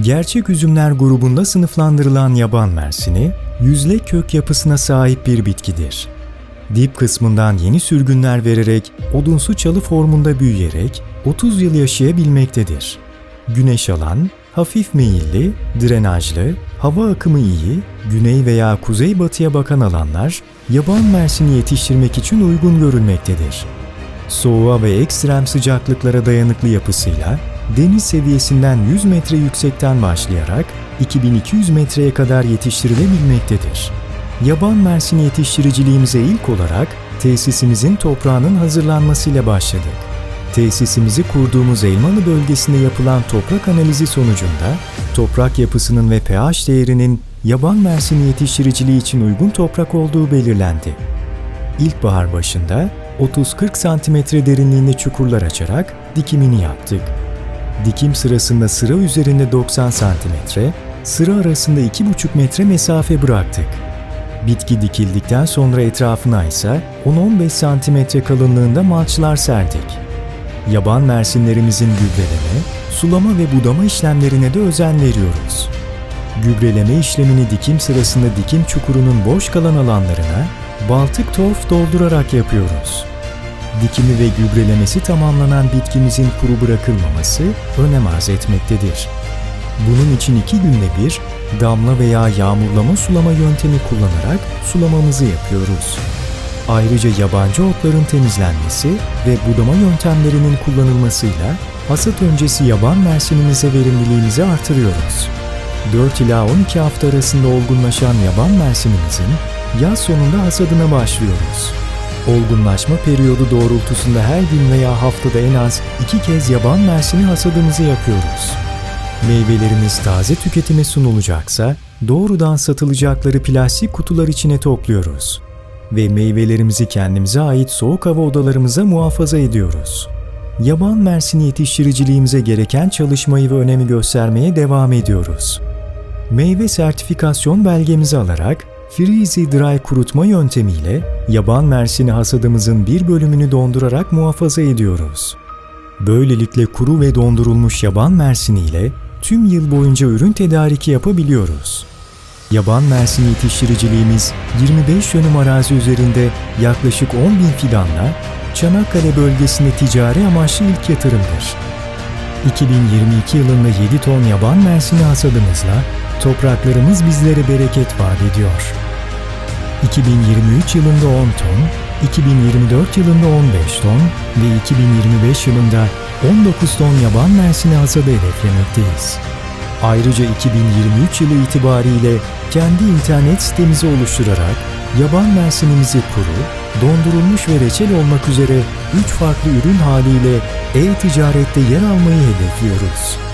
Gerçek üzümler grubunda sınıflandırılan yaban mersini, yüzle kök yapısına sahip bir bitkidir. Dip kısmından yeni sürgünler vererek odunsu çalı formunda büyüyerek 30 yıl yaşayabilmektedir. Güneş alan, hafif meyilli, drenajlı, hava akımı iyi, güney veya kuzeybatıya bakan alanlar yaban mersini yetiştirmek için uygun görülmektedir. Soğuğa ve ekstrem sıcaklıklara dayanıklı yapısıyla deniz seviyesinden 100 metre yüksekten başlayarak 2200 metreye kadar yetiştirilebilmektedir. Yaban mersini yetiştiriciliğimize ilk olarak tesisimizin toprağının hazırlanmasıyla başladık. Tesisimizi kurduğumuz Elmalı bölgesinde yapılan toprak analizi sonucunda toprak yapısının ve pH değerinin yaban mersini yetiştiriciliği için uygun toprak olduğu belirlendi. İlkbahar başında 30-40 santimetre derinliğinde çukurlar açarak dikimini yaptık. Dikim sırasında sıra üzerinde 90 santimetre, sıra arasında 2,5 metre mesafe bıraktık. Bitki dikildikten sonra etrafına ise 10-15 santimetre kalınlığında malçlar serdik. Yaban mersinlerimizin gübreleme, sulama ve budama işlemlerine de özen veriyoruz. Gübreleme işlemini dikim sırasında dikim çukurunun boş kalan alanlarına baltık torf doldurarak yapıyoruz. Dikimi ve gübrelemesi tamamlanan bitkimizin kuru bırakılmaması önem arz etmektedir. Bunun için iki günde bir damla veya yağmurlama sulama yöntemi kullanarak sulamamızı yapıyoruz. Ayrıca yabancı otların temizlenmesi ve budama yöntemlerinin kullanılmasıyla hasat öncesi yaban mersinimize verimliliğimizi artırıyoruz. 4 ila 12 hafta arasında olgunlaşan yaban mersinimizin yaz sonunda hasadına başlıyoruz. Olgunlaşma periyodu doğrultusunda her gün veya haftada en az iki kez yaban mersini hasadımızı yapıyoruz. Meyvelerimiz taze tüketime sunulacaksa doğrudan satılacakları plastik kutular içine topluyoruz ve meyvelerimizi kendimize ait soğuk hava odalarımıza muhafaza ediyoruz. Yaban mersini yetiştiriciliğimize gereken çalışmayı ve önemi göstermeye devam ediyoruz. Meyve sertifikasyon belgemizi alarak Freezy Dry kurutma yöntemiyle yaban mersini hasadımızın bir bölümünü dondurarak muhafaza ediyoruz. Böylelikle kuru ve dondurulmuş yaban mersini ile tüm yıl boyunca ürün tedariki yapabiliyoruz. Yaban mersini yetiştiriciliğimiz 25 dönüm arazi üzerinde yaklaşık 10 bin fidanla Çanakkale bölgesinde ticari amaçlı ilk yatırımdır. 2022 yılında 7 ton yaban mersini hasadımızla topraklarımız bizlere bereket vaat ediyor. 2023 yılında 10 ton, 2024 yılında 15 ton ve 2025 yılında 19 ton yaban mersini hasadı hedeflemekteyiz. Ayrıca 2023 yılı itibariyle kendi internet sitemizi oluşturarak yaban mersinimizi kuru, dondurulmuş ve reçel olmak üzere 3 farklı ürün haliyle e-ticarette yer almayı hedefliyoruz.